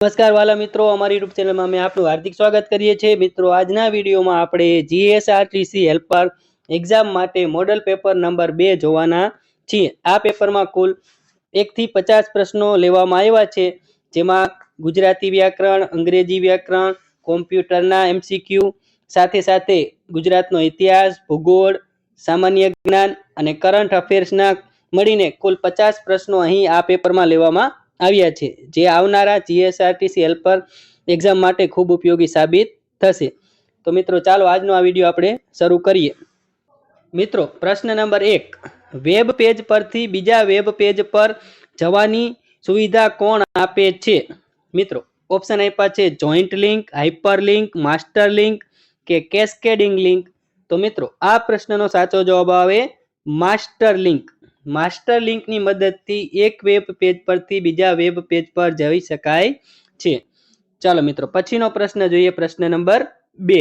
નમસ્કાર વાલા મિત્રો, અમારી યુટ્યુબ ચેનલમાં અમે આપનું હાર્દિક સ્વાગત કરીએ છીએ. મિત્રો, આજના વિડીયોમાં આપણે જીએસઆરટીસી હેલ્પર એક્ઝામ માટે મોડલ પેપર નંબર બે જોવાના છીએ. આ પેપરમાં કુલ એકથી પચાસ પ્રશ્નો લેવામાં આવ્યા છે. જેમાં ગુજરાતી વ્યાકરણ, અંગ્રેજી વ્યાકરણ કોમ્પ્યુટરના એમસીક્યુ સાથે સાથે ગુજરાતનો ઇતિહાસ, ભૂગોળ, સામાન્ય જ્ઞાન અને કરંટ અફેર્સના મળીને કુલ પચાસ પ્રશ્નો અહીં આ પેપરમાં લેવામાં આવ્યા છે. જે આવનારા જીએસઆરટીસી હેલ્પર એક્ઝામ માટે ખૂબ ઉપયોગી સાબિત થશે. તો મિત્રો, ચાલો આજનો આ વીડિયો આપણે શરૂ કરીએ. મિત્રો, પ્રશ્ન નંબર એક. વેબ પેજ પરથી બીજા વેબ પેજ પર જવાની સુવિધા કોણ આપે છે? મિત્રો ઓપ્શન આપ્યા છે joint link hyper link master link કે કેસ્કેડિંગ લિંક તો મિત્રો, આ પ્રશ્નનો સાચો જવાબ આવે માસ્ટર લિંક માસ્ટર લિંકની મદદથી એક વેબ પેજ પરથી બીજા વેબ પેજ પર જઈ શકાય છે. ચાલો મિત્રો, પછીનો પ્રશ્ન જોઈએ. પ્રશ્ન નંબર બે.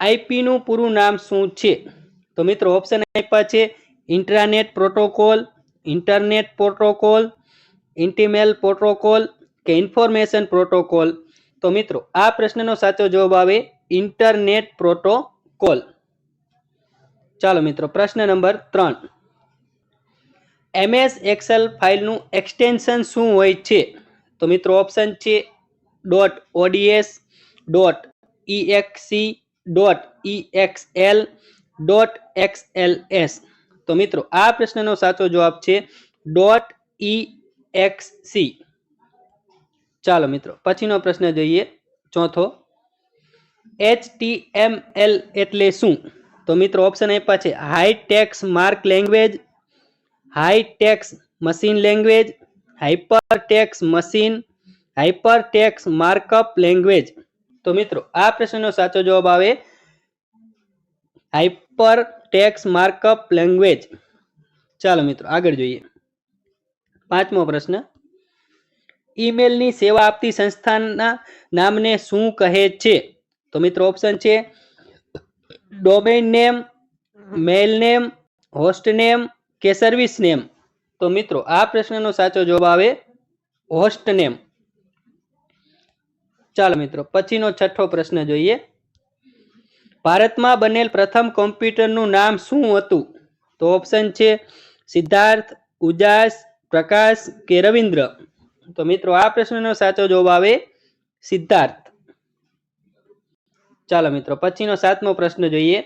આઈપીનું પૂરું નામ શું છે? તો મિત્રો ઓપ્શન આપ્યા છે. Intranet protocol internet protocol intimal protocol કે ઇન્ફોર્મેશન પ્રોટોકોલ તો મિત્રો, આ પ્રશ્નનો સાચો જવાબ આવે ઇન્ટરનેટ પ્રોટોકોલ ચાલો મિત્રો, પ્રશ્ન નંબર ત્રણ. એમએસ એક્સેલ ફાઇલનું એક્સટેન્શન શું હોય છે? તો મિત્રો ઓપ્શન છે dot ODS dot EXE dot EXL dot XLS. તો મિત્રો આ પ્રશ્નનો સાચો જવાબ છે ડોટ ઈએક્સસી. ચાલો મિત્રો, પછીનો પ્રશ્ન જોઈએ. ચોથો, એચટીએમએલ એટલે શું? તો મિત્રો ઓપ્શન આપ્યા છે high text mark language high text machine language hyper text machine hyper text markup language. તો મિત્રો, આ પ્રશ્નનો સાચો જવાબ આવે હાઇપર ટેક્સ માર્કઅપ લેંગ્વેજ. ચાલો મિત્રો, આગળ જોઈએ. પાંચમો પ્રશ્ન. ઈમેલની સેવા આપતી સંસ્થાના નામને શું કહે છે? તો મિત્રો, ઓપ્શન છે, domain name, mail name, host name કે સર્વિસ નેમ. તો મિત્રો, આ પ્રશ્નનો સાચો જવાબ આવે હોસ્ટ નેમ. ચાલો મિત્રો, પછીનો છઠ્ઠો પ્રશ્ન જોઈએ. ભારતમાં બનેલ પ્રથમ કોમ્પ્યુટરનું નામ શું હતું? તો ઓપ્શન છે સિદ્ધાર્થ, ઉજાસ, પ્રકાશ કે રવિન્દ્ર. તો મિત્રો, આ પ્રશ્નનો સાચો જવાબ આવે સિદ્ધાર્થ. ચાલો મિત્રો, પછીનો સાતમો પ્રશ્ન જોઈએ.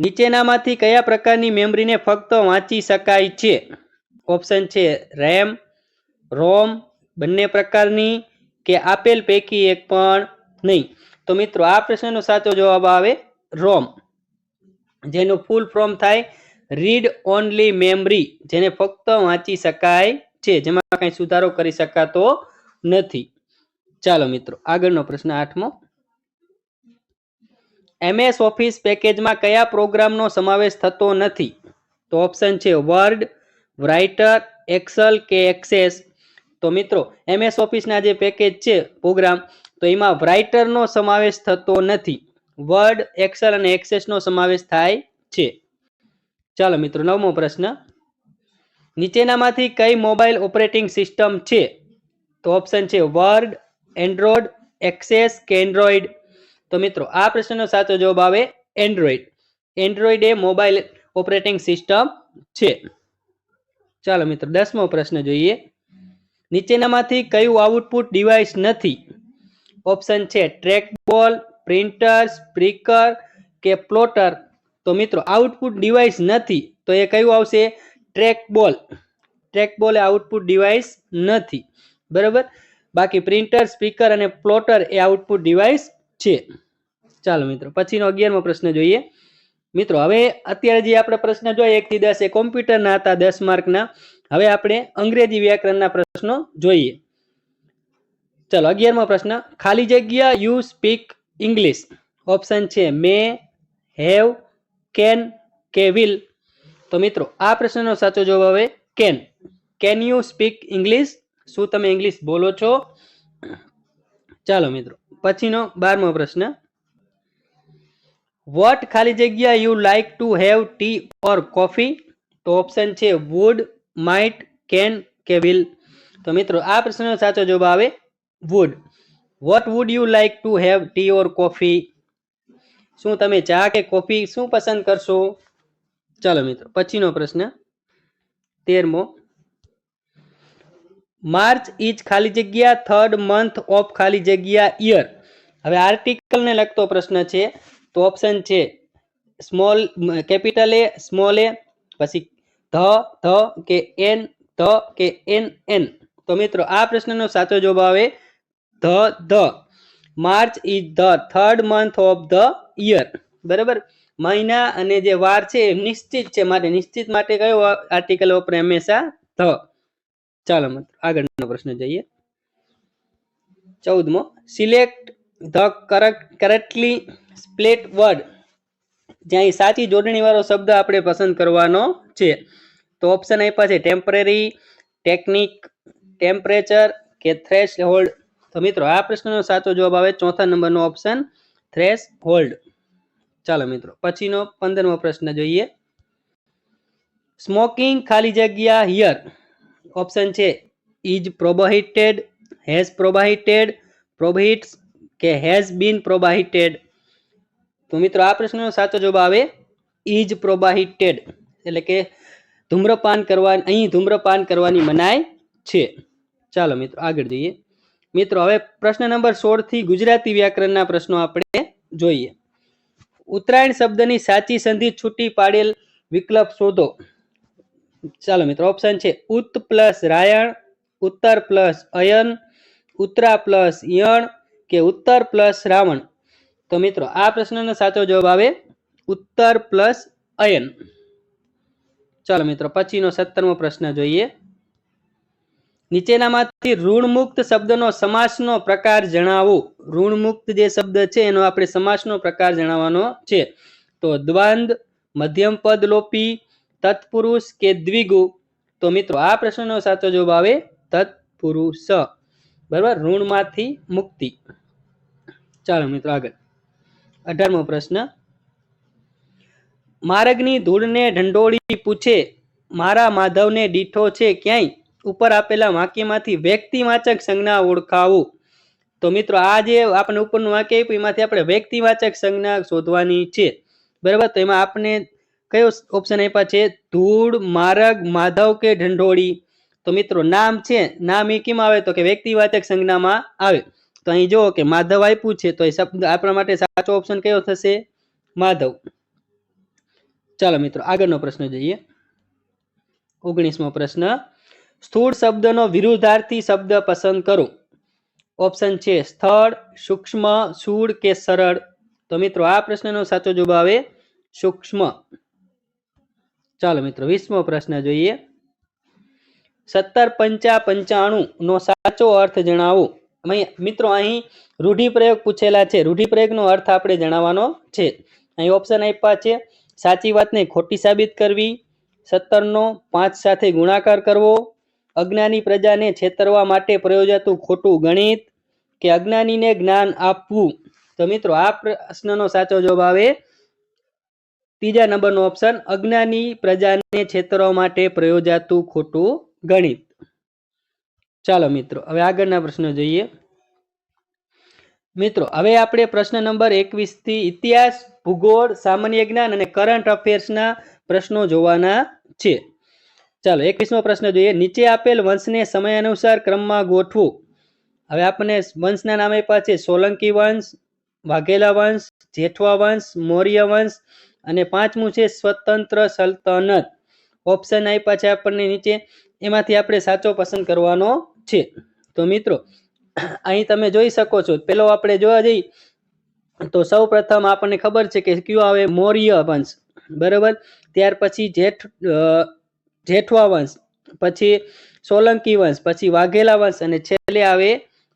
નીચેનામાંથી કયા પ્રકારની મેમરીને ફક્ત વાંચી શકાય છે? ઓપ્શન છે રેમ રોમ બંને પ્રકારની કે આપેલ પૈકી એક પણ નહીં. તો મિત્રો, આ પ્રશ્નનો સાચો જવાબ આવે રોમ જેનું ફૂલ ફોર્મ થાય રીડ ઓનલી મેમરી જેને ફક્ત વાંચી શકાય છે. જેમાં કંઈ સુધારો કરી શકાતો નથી. ચાલો મિત્રો, આગળનો પ્રશ્ન આઠમો. એમએસ ઓફિસ પેકેજમાં કયા પ્રોગ્રામનો સમાવેશ થતો નથી? તો ઓપ્શન છે વર્ડ રાઇટર એક્સલ કે એક્સેસ તો મિત્રો એમએસ ઓફિસના જે પેકેજ છે પ્રોગ્રામ તો એમાં રાઇટરનો સમાવેશ થતો નથી. વર્ડ એક્સેલ અને એક્સેસનો સમાવેશ થાય છે. ચાલો મિત્રો, નવમો પ્રશ્ન. નીચેનામાંથી કઈ મોબાઈલ ઓપરેટિંગ સિસ્ટમ છે? તો ઓપ્શન છે વર્ડ એન્ડ્રોઇડ એક્સેસ કે એન્ડ્રોઈડ તો મિત્રો, આ પ્રશ્નનો સાચો જવાબ આવે એન્ડ્રોઈડ એન્ડ્રોઈડ એ મોબાઈલ ઓપરેટિંગ સિસ્ટમ છે. ચાલો મિત્રો, દસમો પ્રશ્ન જોઈએ. નીચેનામાંથી કયું આઉટપુટ ડિવાઇસ નથી? ઓપ્શન છે ટ્રેકબોલ, પ્રિન્ટર, સ્પીકર કે પ્લોટર. તો મિત્રો, આઉટપુટ ડિવાઇસ નથી, તો એ કયું આવશે? ટ્રેકબોલ. ટ્રેકબોલ એ આઉટપુટ ડિવાઇસ નથી. બરાબર? બાકી પ્રિન્ટર, સ્પીકર અને પ્લોટર એ આઉટપુટ ડિવાઇસ છે. ચાલો મિત્રો, પછીનો અગિયારમો પ્રશ્ન જોઈએ. મિત્રો, હવે અત્યારે જે આપણે પ્રશ્ન જોઈએ એક થી દસ એ કોમ્પ્યુટરના હતા, દસ માર્કના. હવે આપણે અંગ્રેજી વ્યાકરણના પ્રશ્નો જોઈએ. ચાલો, અગિયારમો પ્રશ્ન. ખાલી જગ્યા યુ સ્પીક ઇંગ્લિશ. ઓપ્શન છે, મે, હેવ, કેન કે વિલ. તો મિત્રો, આ પ્રશ્નનો સાચો જવાબ આવે can. Can you speak English? શું તમે ઇંગ્લિશ બોલો છો? ચાલો મિત્રો પછીનો બારમો પ્રશ્ન. વોટ ખાલી જગ્યા you like to have tea or coffee તો ઓપ્શન છે વુડ માઇટ કેન કે વિલ તો મિત્રો, આ પ્રશ્નનો સાચો જવાબ આવે would what would you like to have tea or coffee શું તમે ચા કે કોફી શું પસંદ કરશો? ચાલો મિત્રો, પછીનો પ્રશ્ન. તેરમો માર્ચ ઇઝ ખાલી જગ્યા, થર્ડ મંથ ઓફ ખાલી જગ્યા, યર. હવે આર્ટિકલને લગતો પ્રશ્ન છે, તો ઓપ્શન છે, small capital A, small A, પછી ધ ધ કે એન, ધ કે એન એન. તો મિત્રો, આ પ્રશ્નનો સાચો જવાબ આવે the the. March is the, third month of the year. બરાબર? મહિના અને જે વાર છે, એ નિશ્ચિત છે, માટે, નિશ્ચિત માટે કયો આર્ટિકલ વપરાય હંમેશા ધ. ચાલો મિત્રો, આગળનો પ્રશ્ન જઈએ. ચૌદમો સિલેક્ટ ધ કરક કરેક્ટલી સ્પ્લેટ વર્ડ જ્યાં સાચી જોડણી વાળો શબ્દ આપણે પસંદ કરવાનો છે. તો ઓપ્શન આપ્યા છે ટેમ્પરરી ટેકનિક ટેમ્પરેચર કે થ્રેશ હોલ્ડ તો મિત્રો, આ પ્રશ્નનો સાચો જવાબ આવે ચોથા નંબરનો ઓપ્શન થ્રેશ હોલ્ડ ચાલો મિત્રો, પછીનો પંદરમો પ્રશ્ન જોઈએ. સ્મોકિંગ ખાલી જગ્યા હિયર ઓપ્શન છે is prohibited has prohibited prohibits કે હેઝ બીન પ્રોબાહિટેડ તો મિત્રો, આ પ્રશ્નનો સાચો જવાબ આવે ઇઝ પ્રોબાહિટેડ એટલે કે ધૂમ્રપાન કરવા, અહીં ધૂમ્રપાન કરવાની મનાઈ છે. ચાલો મિત્રો, આગળ જઈએ. મિત્રો, હવે પ્રશ્ન નંબર સોળથી ગુજરાતી વ્યાકરણના પ્રશ્નો આપણે જોઈએ. ઉત્તરાયણ શબ્દની સાચી સંધિ છૂટી પાડેલ વિકલ્પ શોધો. ચાલો મિત્રો ઓપ્શન છે ઉત્ત પ્લસ રાયણ, ઉત્તર પ્લસ અયન, ઉત્તરા પ્લસ યણ કે ઉત્તર પ્લસ રાવણ? તો મિત્રો, આ પ્રશ્નનો સાચો જવાબ આવે ઉત્તર પ્લસ અયન. ચાલો મિત્રો, પછીનો સત્તરમો પ્રશ્ન જોઈએ. નીચેનામાંથી ઋણમુક્ત શબ્દનો સમાસનો પ્રકાર જણાવો. ઋણમુક્ત જે શબ્દ છે, એનો આપણે સમાસનો પ્રકાર જણાવવાનો છે. તો દ્વંદ, મધ્યમ પદ લોપી તત્પુરુષ કે દ્વિગુ? તો મિત્રો, આ પ્રશ્નનો સાચો જવાબ આવે તત્પુરુષ. બરાબર? ઋણમાંથી મુક્તિ. ચાલો મિત્રો આગળ. અઢારમો પ્રશ્ન. માર્ગની ધૂળને ઢંઢોળી પૂછે, મારા માધવને દીઠો છે ક્યાંય? ઉપર આપેલા વાક્યમાંથી વ્યક્તિવાચક સંજ્ઞા ઓળખાવું. તો મિત્રો, આ જે આપણે ઉપરનું વાક્ય આપ્યું, એમાંથી આપણે વ્યક્તિવાચક સંજ્ઞા શોધવાની છે. બરાબર? તો એમાં આપણે કયો ઓપ્શન આપ્યા છે? ધૂળ, મારગ, માધવ કે ઢંઢોળી? તો મિત્રો, નામ છે. નામ એ કેમ આવે? તો કે વ્યક્તિવાચક સંજ્ઞામાં આવે. તો અહીં જુઓ કે માધવ આપ્યું છે, તો એ શબ્દ આપણા માટે સાચો ઓપ્શન કયો થશે? માધવ. ચાલો મિત્રો, આગળનો પ્રશ્ન જોઈએ. ઓગણીસમો પ્રશ્ન. સ્થૂળ શબ્દનો વિરુદ્ધાર્થી શબ્દ પસંદ કરો. ઓપ્શન છે સ્થળ, સૂક્ષ્મ, સૂળ કે સરળ. તો મિત્રો, આ પ્રશ્નનો સાચો જવાબ આવે સૂક્ષ્મ. ચાલો મિત્રો, વીસમો પ્રશ્ન જોઈએ. સત્તર પંચા પંચાણું નો સાચો અર્થ જણાવો. મિત્રો, અહીં રૂઢિપ્રયોગ પૂછેલા છે. રૂઢિપ્રયોગનો અર્થ આપણે જણાવવાનો છે. અહીં ઓપ્શન આપ્યા છે. સાચી વાતને ખોટી સાબિત કરવી. સત્તરનો પાંચ સાથે ગુણાકાર કરવો. અજ્ઞાની પ્રજાને છેતરવા માટે પ્રયોજાતું ખોટું ગણિત કે અજ્ઞાનીને જ્ઞાન આપવું. તો મિત્રો, આ પ્રશ્નનો સાચો જવાબ આવે ત્રીજા નંબરનો ઓપ્શન અજ્ઞાની પ્રજાને છેતરવા માટે પ્રયોજાતું ખોટું ગણિત. ચાલો મિત્રો, હવે આગળના પ્રશ્નો જોઈએ. મિત્રો, હવે આપણે પ્રશ્ન નંબર એકવીસથી ઇતિહાસ, ભૂગોળ, સામાન્ય જ્ઞાન અને કરંટ અફેર્સના પ્રશ્નો જોવાના છે. ચાલો, એકવીસમો પ્રશ્ન જોઈએ. નીચે આપેલ વંશને સમય અનુસાર ક્રમમાં ગોઠવું. હવે આપણને વંશના નામ આપ્યા સોલંકી વંશ, વાઘેલા વંશ, જેઠવા વંશ, મૌર્ય વંશ અને પાંચમું છે સ્વતંત્ર સલ્તનત. ઓપ્શન આપ્યા છે આપણને નીચે. એમાંથી આપણે સાચો પસંદ કરવાનો છે. તો મિત્રો, અહીં તમે જોઈ શકો છો. પેલો આપણે જોવા જઈએ તો સૌ પ્રથમ આપણને ખબર છે કે કયો આવે મૌર્ય વંશ. બરાબર? ત્યાર પછી જેઠ જેઠવા વંશ, પછી સોલંકી વંશ, પછી વાઘેલા વંશ અને છેલ્લે આવે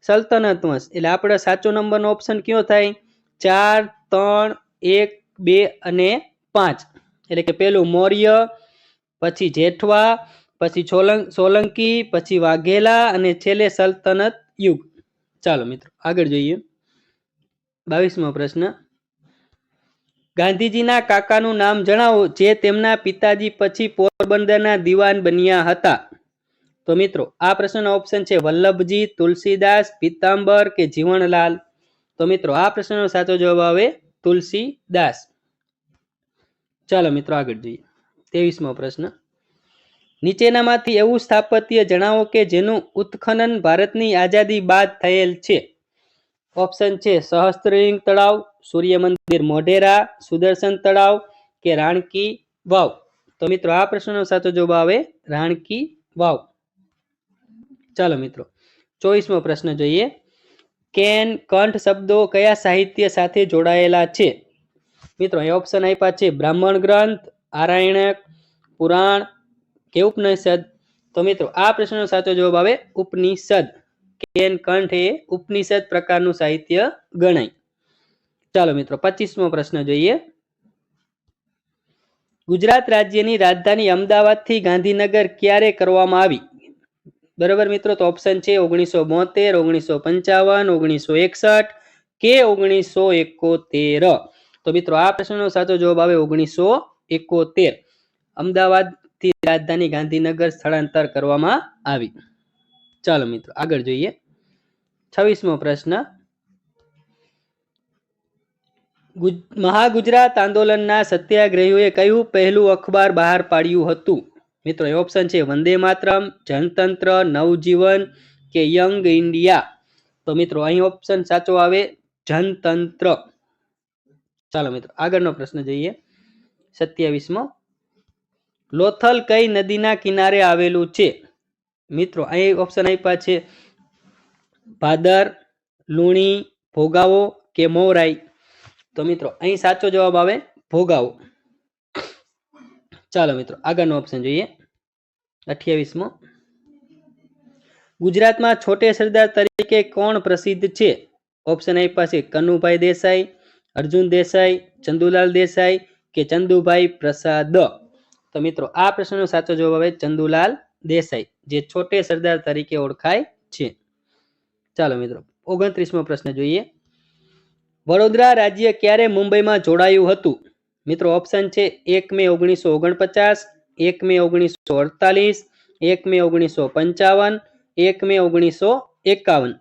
સલ્તનત વંશ. એટલે આપણે સાચો નંબરનો ઓપ્શન કયો થાય? ચાર, ત્રણ, એક બે અને પાંચ. એટલે કે પેલું મૌર્ય, પછી જેઠવા, પછી સોલંક, પછી વાઘેલા અને છેલ્લે સલ્તનત યુગ. ચાલો મિત્રો, આગળ જોઈએ. બાવીસમો પ્રશ્ન. ગાંધીજીના કાકાનું નામ જણાવો, જે તેમના પિતાજી પછી પોરબંદરના દિવાન બન્યા હતા. તો મિત્રો, આ પ્રશ્નનો ઓપ્શન છે વલ્લભજી, તુલસીદાસ, પીતાંબર કે જીવણલાલ તો મિત્રો, આ પ્રશ્નનો સાચો જવાબ આવે તુલસીદાસ. ચાલો મિત્રો આગળ જોઈએ. ત્રેવીસમો પ્રશ્ન. નીચેનામાંથી એવું સ્થાપત્ય જણાવો કે જેનું ઉત્ખનન ભારતની આઝાદી બાદ થયેલ છે. ઓપ્શન છે સહસ્ત્રલિંગ તળાવ, સૂર્ય મંદિર મોઢેરા, સુદર્શન તળાવ કે રાણકી વાવ. તો મિત્રો આ પ્રશ્નનો સાચો જવાબ આવે રાણકી વાવ. ચાલો મિત્રો, ચોવીસમો પ્રશ્ન જોઈએ. કેન કંઠ શબ્દો કયા સાહિત્ય સાથે જોડાયેલા છે? મિત્રો, એ ઓપ્શન આપ્યા છે બ્રાહ્મણ ગ્રંથ આરાયણક પુરાણ કે ઉપનિષદ. તો મિત્રો, આ પ્રશ્નનો સાચો જવાબ આવે ઉપનિષદ. કેન કંઠ એ ઉપનિષદ પ્રકારનું સાહિત્ય ગણાય. ચાલો મિત્રો, પચીસમો પ્રશ્ન જોઈએ. ગુજરાત રાજ્યની રાજધાની અમદાવાદથી ગાંધીનગર ક્યારે કરવામાં આવી? બરાબર મિત્રો, તો ઓપ્શન છે ઓગણીસો બોતેર, ઓગણીસો પંચાવન, ઓગણીસો એકસઠ કે ઓગણીસો એકોતેર. તો મિત્રો આ પ્રશ્નનો સાચો જવાબ આવે ઓગણીસો એકોતેર. અમદાવાદથી રાજધાની ગાંધીનગર સ્થળાંતર કરવામાં આવી. ચાલો મિત્રો, આગળ જોઈએ. છવ્વીસમો પ્રશ્ન. મહાગુજરાત આંદોલનના સત્યાગ્રહીઓએ કયું પહેલું અખબાર બહાર પાડ્યું હતું? મિત્રો, એ ઓપ્શન છે વંદે માતરમ, જનતંત્ર, નવજીવન કે યંગ ઇન્ડિયા. તો મિત્રો, અહીં ઓપ્શન સાચો આવે જનતંત્ર. ચાલો મિત્રો, આગળનો પ્રશ્ન જોઈએ. સત્યાવીસમો. લોથલ કઈ નદીના કિનારે આવેલું છે? મિત્રો, અહીં ઓપ્શન આપ્યા છે. ભાદર, લુણી, ભોગાવો કે મોરાઈ? તો મિત્રો, અહીં સાચો જવાબ આવે ભોગાવો. ચાલો મિત્રો, આગળનો ઓપ્શન જોઈએ. અઠ્યાવીસમો. ગુજરાતમાં છોટે સરદાર તરીકે કોણ પ્રસિદ્ધ છે? ઓપ્શન આપ્યા છે, કનુભાઈ દેસાઈ અર્જુન દેસાઈ, ચંદુલાલ દેસાઈ કે ચંદુભાઈ પ્રસાદ? તો મિત્રો, આ પ્રશ્નનો સાચો જવાબ આવે ચંદુલાલ દેસાઈ, જે છોટે સરદાર તરીકે ઓળખાય છે. ચાલો મિત્રો, ઓગણત્રીસમો પ્રશ્ન જોઈએ. વડોદરા રાજ્ય ક્યારે મુંબઈમાં જોડાયું હતું? મિત્રો ઓપ્શન છે એક મે ઓગણીસો ઓગણપચાસ, એક મે ઓગણીસો અડતાલીસ, એક મે ઓગણીસો પંચાવન, એક મે ઓગણીસો એકાવન.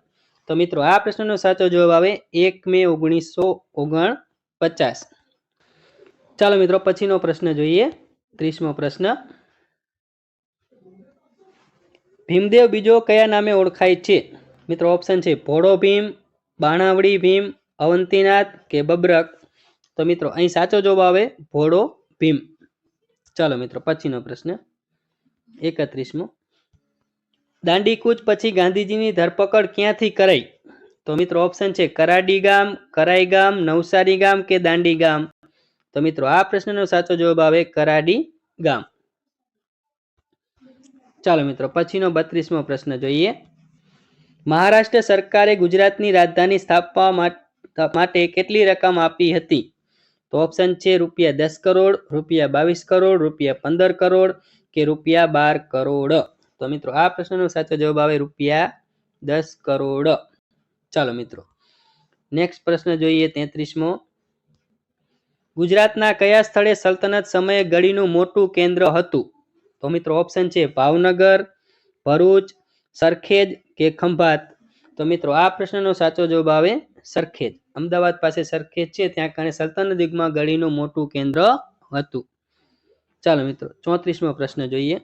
તો મિત્રો, આ પ્રશ્નનો સાચો જવાબ આવે એક મે ઓગણીસો ઓગણપચાસ ચાલો મિત્રો, પછીનો પ્રશ્ન જોઈએ. ત્રીસમો પ્રશ્ન. ભીમદેવ બીજો કયા નામે ઓળખાય છે? મિત્રો ઓપ્શન છે ભોળો ભીમ, બાણાવડી ભીમ, અવંતીનાથ કે બબરક. તો મિત્રો, અહીં સાચો જવાબ આવે ભોળો ભીમ. ચાલો મિત્રો, પછીનો પ્રશ્ન. એકત્રીસમો. દાંડીકૂચ પછી ગાંધીજીની ધરપકડ ક્યાંથી કરાઈ? તો મિત્રો ઓપ્શન છે કરાડી ગામ, કરાઈ ગામ, નવસારી ગામ કે દાંડી ગામ? તો મિત્રો આ પ્રશ્નનો સાચો જવાબ આવે કરાડી ગામ. ચાલો મિત્રો પછીનો બત્રીસમો પ્રશ્ન જોઈએ. મહારાષ્ટ્ર સરકારે ગુજરાતની રાજધાની સ્થાપવા માટે કેટલી રકમ આપી હતી? તો ઓપ્શન છે રૂપિયા દસ કરોડ, રૂપિયા બાવીસ કરોડ, રૂપિયા પંદર કરોડ કે રૂપિયા બાર કરોડ? તો મિત્રો આ પ્રશ્નનો સાચો જવાબ આવે રૂપિયા દસ કરોડ. ચાલો મિત્રો નેક્સ્ટ પ્રશ્ન જોઈએ તેત્રીસમો. ગુજરાતના કયા સ્થળે સલ્તનત સમયે ગળીનું મોટું કેન્દ્ર હતું? તો મિત્રો ઓપ્શન છે ભાવનગર, ભરૂચ, સરખેજ કે ખંભાત. તો મિત્રો આ પ્રશ્નનો સાચો જવાબ આવે સરખેજ. અમદાવાદ પાસે સરખેજ છે, ત્યાં કારણે સલ્તનત યુગમાં ગળીનું મોટું કેન્દ્ર હતું. ચાલો મિત્રો ચોત્રીસમો પ્રશ્ન જોઈએ.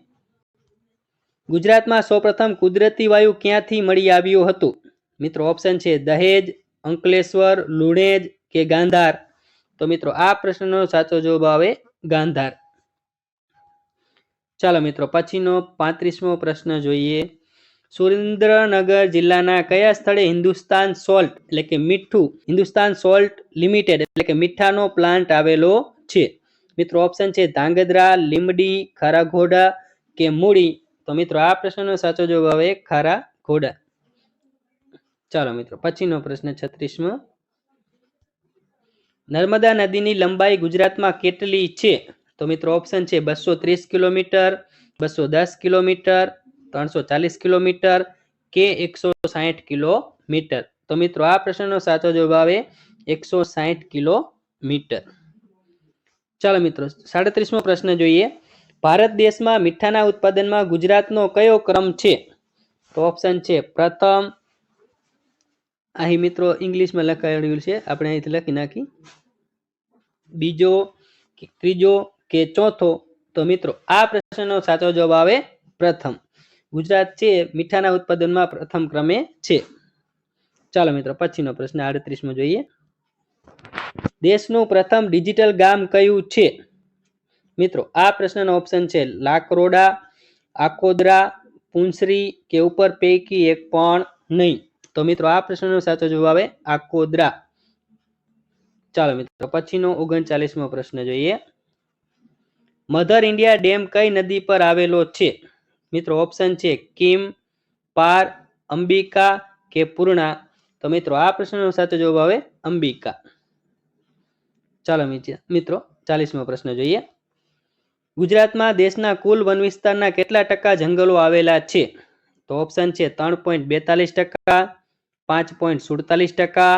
ગુજરાતમાં સૌપ્રથમ કુદરતી વાયુ ક્યાંથી મળી આવ્યું હતું? મિત્રો ઓપ્શન છે દહેજ, અંકલેશ્વર, લુણેજ કે ગાંધાર? તો મિત્રો, આ પ્રશ્નનો સાચો જવાબ આવે ગાંધાર. ચાલો મિત્રો, પછીનો પાંત્રીસમો પ્રશ્ન જોઈએ. સુરેન્દ્રનગર જિલ્લાના કયા સ્થળે હિન્દુસ્તાન સોલ્ટ એટલે કે મીઠું, હિન્દુસ્તાન સોલ્ટ લિમિટેડ એટલે કે મીઠાનો પ્લાન્ટ આવેલો છે? મિત્રો ઓપ્શન છે ધાંગધ્રા લીમડી ખરાઘોડા કે મૂડી તો મિત્રો આ પ્રશ્નનો સાચો જવાબ આવે ખારા ઘોડા. ચાલો મિત્રો, પછીનો પ્રશ્ન છત્રીસમો. નર્મદા નદીની લંબાઈ ગુજરાતમાં કેટલી છે? તો મિત્રો ઓપ્શન છે બસો ત્રીસ કિલોમીટર, બસો દસ કિલોમીટર, ત્રણસો ચાલીસ કિલોમીટર, કે એકસો સાહીઠ કિલોમીટર. તો મિત્રો આ પ્રશ્નનો સાચો જવાબ આવે એકસો સાહીઠ કિલોમીટર. ચાલો મિત્રો, સાડત્રીસમો પ્રશ્ન જોઈએ. ભારત દેશમાં મીઠાના ઉત્પાદનમાં ગુજરાતનો કયો ક્રમ છે? તો ઓપ્શન છે, પ્રથમ, અહીં મિત્રો ઇંગ્લિશમાં લખાયેલું છે, આપણે અહીંથી લખી નાખી. બીજો કે ત્રીજો કે ચોથો, તો મિત્રો આ પ્રશ્નનો સાચો જવાબ આવે પ્રથમ. ગુજરાત છે મીઠાના ઉત્પાદનમાં પ્રથમ ક્રમે છે. ચાલો મિત્રો, પછીનો પ્રશ્ન, આડત્રીસમાં જોઈએ. દેશનું પ્રથમ ડિજિટલ ગામ કયું છે? મિત્રો, આ પ્રશ્નનો ઓપ્શન છે, લાકરોડા આકોદરા પુંસરી કે ઉપર પૈકી એક પણ નહીં. તો મિત્રો, આ પ્રશ્નનો સાચો જવાબ આવે આકોદરા ચાલો મિત્રો, પછીનો ઓગણચાલીસમો પ્રશ્ન જોઈએ. મધર ઇન્ડિયા ડેમ કઈ નદી પર આવેલો છે? મિત્રો ઓપ્શન છે, કિમ, પાર, અંબિકા કે પૂર્ણા. તો મિત્રો, આ પ્રશ્નનો સાચો જવાબ આવે, અંબિકા. ચાલો મિત્ર- ચાલીસમો પ્રશ્ન જોઈએ. ગુજરાતમાં દેશના કુલ વન વિસ્તારના કેટલા ટકા જંગલો આવેલા છે? તો ઓપ્શન છે ત્રણ પોઈન્ટ બેતાલીસ ટકા, પાંચ પોઈન્ટ સુડતાલીસ ટકા,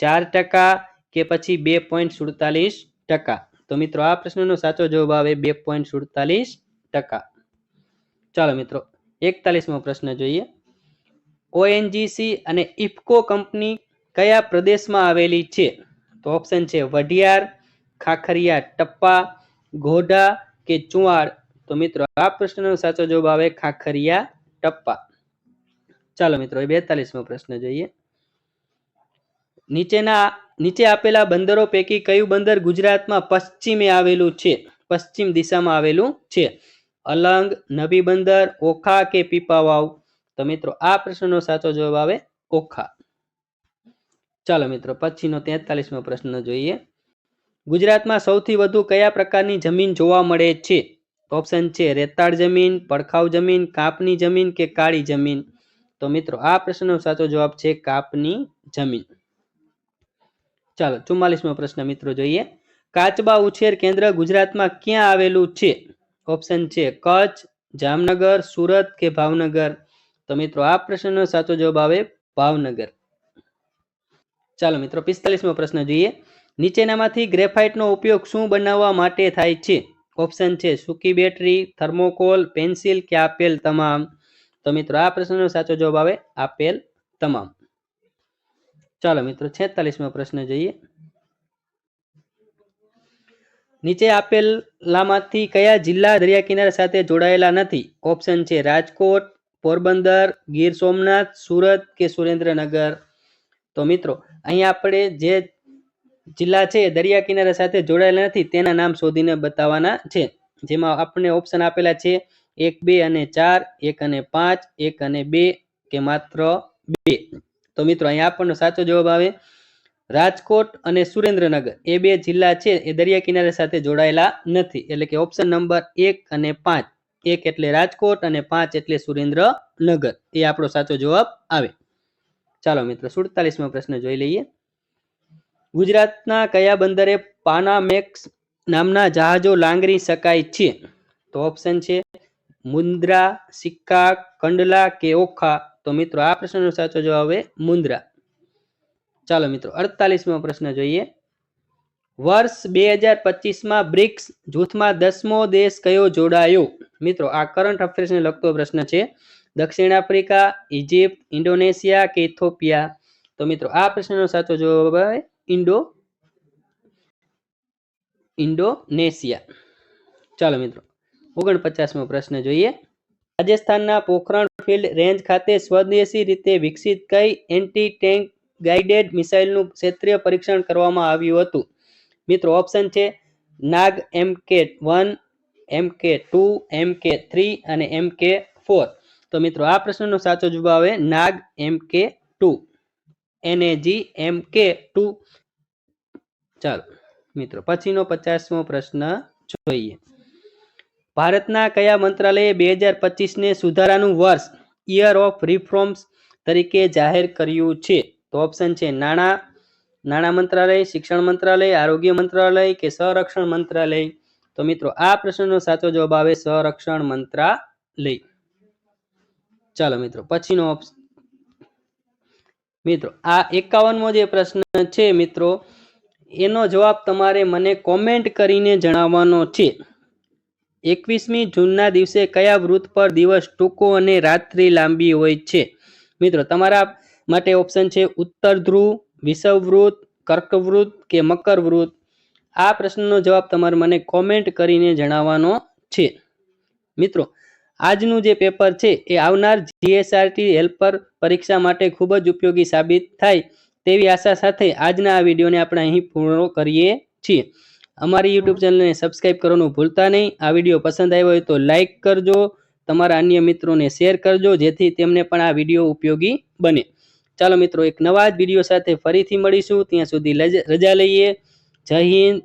ચાર ટકા કે પછી બે પોઈન્ટ સુડતાલીસ ટકા? તો મિત્રો આ પ્રશ્નનો સાચો જવાબ આવે બે પોઈન્ટ સુડતાલીસ ટકા. ચાલો મિત્રો, એકતાલીસમો પ્રશ્ન જોઈએ. ઓએનજીસી અને ઇફકો કંપની કયા પ્રદેશમાં આવેલી છે? તો ઓપ્શન છે વઢિયાર, ખાખરિયા, ટપ્પા ઘોડા કે ચુવાડ તો મિત્રો, આ પ્રશ્નનો સાચો જવાબ આવે ખાખરિયા ટપ્પા. ચાલો મિત્રો બેતાલીસમો પ્રશ્ન જોઈએ. નીચેના, નીચે આપેલા બંદરો પૈકી કયું બંદર ગુજરાતમાં પશ્ચિમે આવેલું છે? પશ્ચિમ દિશામાં આવેલું છે. અલંગ, નવી બંદર, ઓખા કે પીપાવાવ? તો મિત્રો, આ પ્રશ્નનો સાચો જવાબ આવે ઓખા. ચાલો મિત્રો, પછીનો તેતાલીસમો પ્રશ્ન જોઈએ. ગુજરાતમાં સૌથી વધુ કયા પ્રકારની જમીન જોવા મળે છે? ઓપ્શન છે રેતાળ જમીન પડખાવ જમીન, કાપની જમીન કે કાળી જમીન? તો મિત્રો, આ પ્રશ્નનો સાચો જવાબ છે કાપની જમીન. ચાલો, ચુમ્માલીસમો પ્રશ્ન મિત્રો જોઈએ. કાચબા ઉછેર કેન્દ્ર ગુજરાતમાં ક્યાં આવેલું છે? ઓપ્શન છે કચ્છ, જામનગર, સુરત કે ભાવનગર? તો મિત્રો, આ પ્રશ્નનો સાચો જવાબ આવે ભાવનગર. ચાલો મિત્રો, પિસ્તાલીસમો પ્રશ્ન જોઈએ. નીચેનામાંથી ગ્રેફાઇટનો ઉપયોગ શું બનાવવા માટે થાય છે? ઓપ્શન છે સૂકી બેટરી, થર્મોકોલ, પેન્સિલ કે આપેલ તમામ. તો મિત્રો, આ પ્રશ્નનો સાચો જવાબ આવે આપેલ તમામ. ચાલો મિત્રો, છેતાલીસમો પ્રશ્ન જોઈએ. નીચે આપેલામાંથી કયા જિલ્લા દરિયા કિનારા સાથે જોડાયેલા નથી? ઓપ્શન છે રાજકોટ, પોરબંદર, ગીર સોમનાથ, સુરત કે સુરેન્દ્રનગર. તો મિત્રો, અહીંયા આપણે જે જિલ્લા છે, દરિયા કિનારા સાથે જોડાયેલા નથી, તેના નામ શોધીને બતાવવાના છે. જેમાં આપણને ઓપ્શન આપેલા છે, એક, બે અને ચાર, એક અને પાંચ, એક અને બે કે માત્ર બે. તો મિત્રો, અહીંયા આપણનો સાચો જવાબ આવે. રાજકોટ અને સુરેન્દ્રનગર, એ બે જિલ્લા છે, એ દરિયા કિનારા સાથે જોડાયેલા નથી. એટલે કે ઓપ્શન નંબર એક અને પાંચ. એક એટલે રાજકોટ અને પાંચ એટલે સુરેન્દ્રનગર. એ આપણો સાચો જવાબ આવે. ચાલો મિત્રો, સુડતાલીસમો પ્રશ્ન જોઈ લઈએ. ગુજરાતના કયા બંદરે પાનામેક્સ નામના જહાજો લાંગરી શકાય છે? તો ઓપ્શન છે મુન્દ્રા સિક્કા, કંડલા કે ઓખા? તો મિત્રો આ પ્રશ્નનો સાચો જવાબ આવે મુન્દ્રા ચાલો મિત્રો, અડતાલીસમો પ્રશ્ન જોઈએ. વર્ષ બે હજાર પચીસમાં બ્રિક્સ જૂથમાં દસમો દેશ કયો જોડાયો? મિત્રો, આ કરંટ અફેર્સને લગતો પ્રશ્ન છે. દક્ષિણ આફ્રિકા ઇજિપ્ત ઇન્ડોનેશિયા કે ઇથોપિયા? તો મિત્રો, આ પ્રશ્નનો સાચો જવાબ ઇન્ડો ઇન્ડોનેશિયા. ચાલો મિત્રો, ઓગણપચાસમો પ્રશ્ન જોઈએ. રાજસ્થાનના પોખરણ ફિલ્ડ રેન્જ ખાતે સ્વદેશી રીતે વિકસિત કઈ એન્ટી ટેન્ક ગાઇડેડ મિસાઇલનું ક્ષેત્રીય પરીક્ષણ કરવામાં આવ્યું હતું? મિત્રો, ઓપ્શન છે નાગ એમ કે વન, એમ કે ટુ, એમ કે થ્રી અને એમ કે ફોર. તો મિત્રો, આ પ્રશ્નનો સાચો જવાબ આવે નાગ એમ કે ટુ. એનએજી એમ કે ટુ. ચાલો, મિત્રો, પછીનો પચાસમો પ્રશ્ન જોઈએ. ભારતના કયા મંત્રાલયે બે હજાર પચીસને સુધારાનું વર્ષ યર ઓફ રિફોર્મ્સ તરીકે જાહેર કર્યું છે? તો ઓપ્શન છે નાણાં નાણાં મંત્રાલય, શિક્ષણ મંત્રાલય, આરોગ્ય મંત્રાલય કે સંરક્ષણ મંત્રાલય? તો મિત્રો, આ પ્રશ્નનો સાચો જવાબ આવે સંરક્ષણ મંત્રાલય. ચાલો, મિત્રો, પછીનો ઓપ્શ- મિત્રો, આ એકાવનમો જે પ્રશ્ન છે મિત્રો, એનો જવાબ તમારે મને કોમેન્ટ કરીને જણાવવાનો છે. એકવીસમી જૂનના દિવસે કયા વૃત્ત પર દિવસ ટૂંકો અને રાત્રિ લાંબી હોય છે? મિત્રો, તમારા માટે ઓપ્શન છે ઉત્તર ધ્રુવ વિષવવૃત કર્કવૃત્ત કે મકર વૃત્ત? આ પ્રશ્નનો જવાબ તમારે મને કોમેન્ટ કરીને જણાવવાનો છે. મિત્રો આજનું જે પેપર છે એ આવનાર જીએસઆરટી હેલ્પર પરીક્ષા માટે ખૂબ જ ઉપયોગી સાબિત થાય તેવી આશા સાથે આજના આ વિડીયોને આપણે અહીં પૂર્ણ કરીએ છીએ. અમારી યુટ્યુબ ચેનલને સબસ્ક્રાઈબ કરવાનું ભૂલતા નહીં. આ વીડિયો પસંદ આવ્યો હોય તો લાઇક કરજો, તમારા અન્ય મિત્રોને શેર કરજો, જેથી તેમને પણ આ વીડિયો ઉપયોગી બને. ચાલો મિત્રો, એક નવા જ વીડિયો સાથે ફરીથી મળીશું. ત્યાં સુધી રજા લઈએ. જય હિન્દ.